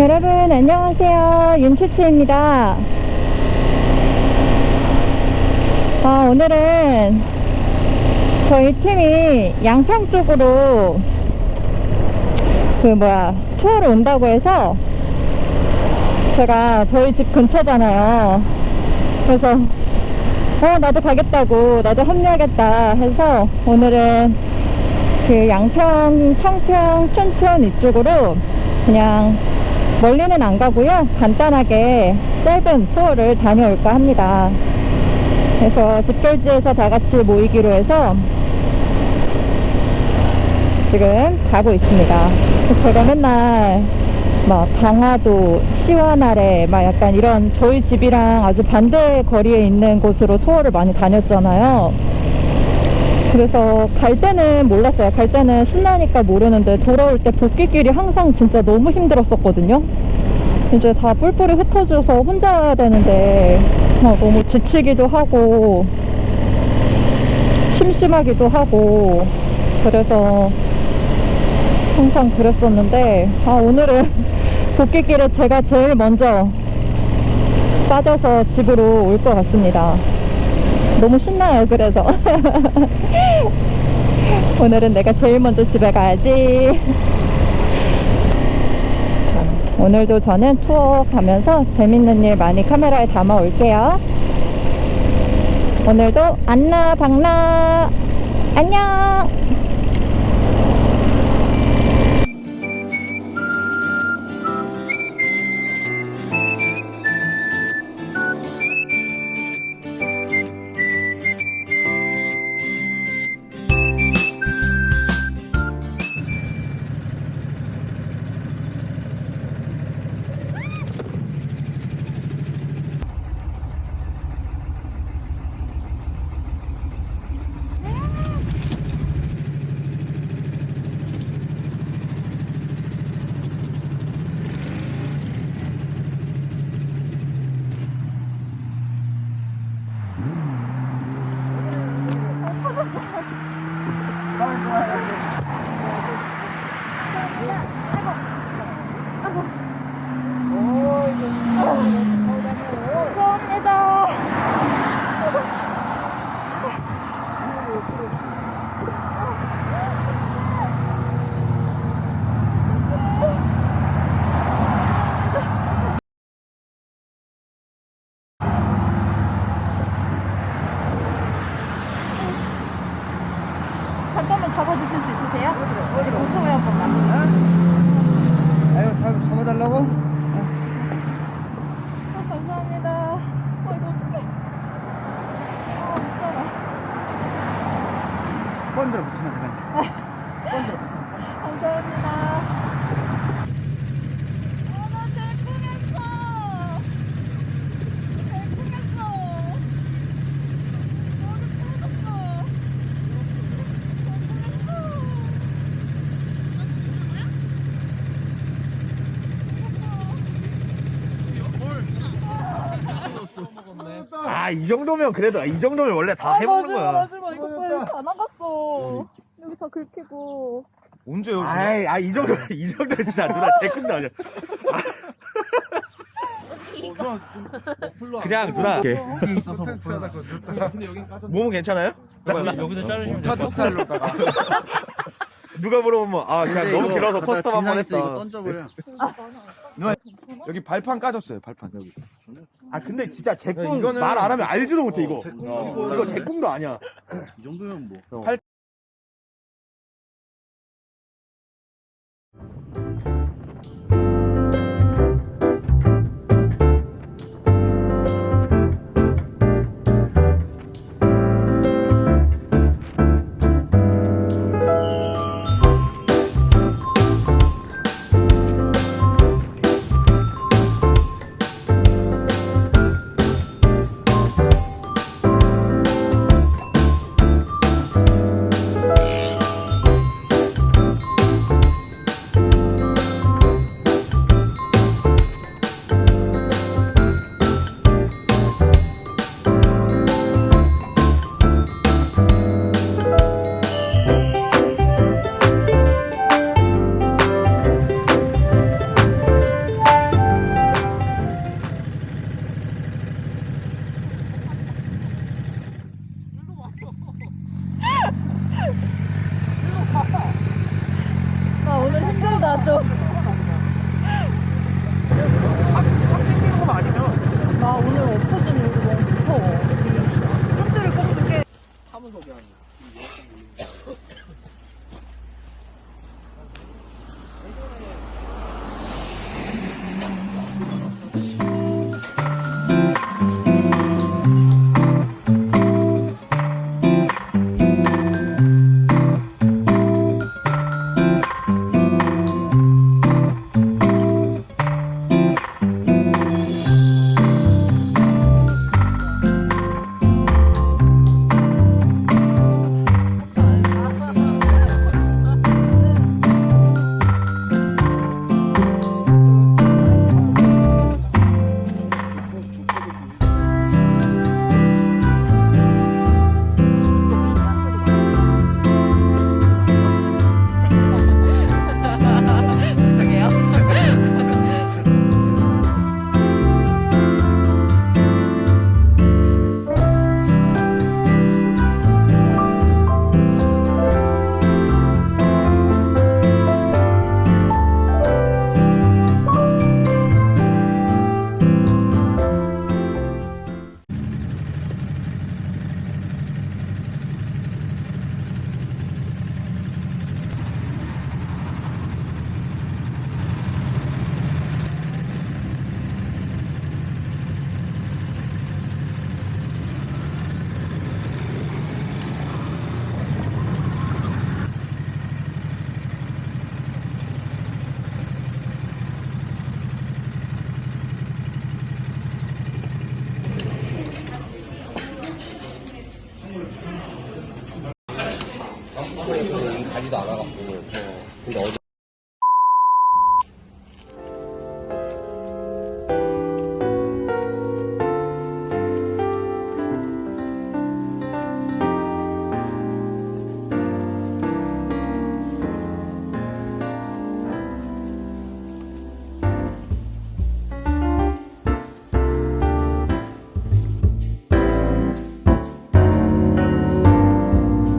여러분 안녕하세요. 윤치치입니다. 아, 오늘은 저희 팀이 양평 쪽으로 그 뭐야 투어를 온다고 해서 제가 저희 집 근처잖아요. 그래서 어 나도 가겠다고 나도 합류하겠다 해서 오늘은 그 양평 청평 춘천 이쪽으로 그냥 멀리는 안 가고요. 간단하게 짧은 투어를 다녀올까 합니다. 그래서 집결지에서 다 같이 모이기로 해서 지금 가고 있습니다. 제가 맨날 막 강화도, 시원 아래 막 약간 이런 저희 집이랑 아주 반대 거리에 있는 곳으로 투어를 많이 다녔잖아요. 그래서 갈 때는 몰랐어요. 갈 때는 신나니까 모르는데 돌아올 때 복귀길이 항상 진짜 너무 힘들었었거든요. 이제 다 뿔뿔이 흩어져서 혼자 되는데 막 너무 지치기도 하고 심심하기도 하고 그래서 항상 그랬었는데 아 오늘은 복귀길에 제가 제일 먼저 빠져서 집으로 올 것 같습니다. 너무 신나요, 그래서. 오늘은 내가 제일 먼저 집에 가야지. 자, 오늘도 저는 투어 가면서 재밌는 일 많이 카메라에 담아 올게요. 오늘도 안나, 박나, 안녕! 본드로 붙이면 되겠네. 본드로 붙이면. 감사합니다. 아, 나. 아, 이 정도면 그래도, 이 정도면 원래 다 해먹는 거야. 나갔 어. 여기 다 긁히고. 언제 여기? 아이, 아, 이 정도, 이 정도 진짜 누나 제 꿈도 아니야. 그냥 누나, 이렇게. 있어서 못 풀어. 몸은 괜찮아요? 여기서 자르시면 타도 스타일로다가. 누가 물어보면, 아, 그냥 너무 길어서 커스텀 한번 했다. 이거 던져버려. 여기 발판 까졌어요, 발판, 여기. 아, 근데 진짜 제꿈 이거는 말 안 하면 알지도 못해, 이거. 제 꿈, 어, 이거는- 이거 제 꿈도 아니야. 이 정도면 뭐. Thank you. 가지도 않아갖고. 근데 어제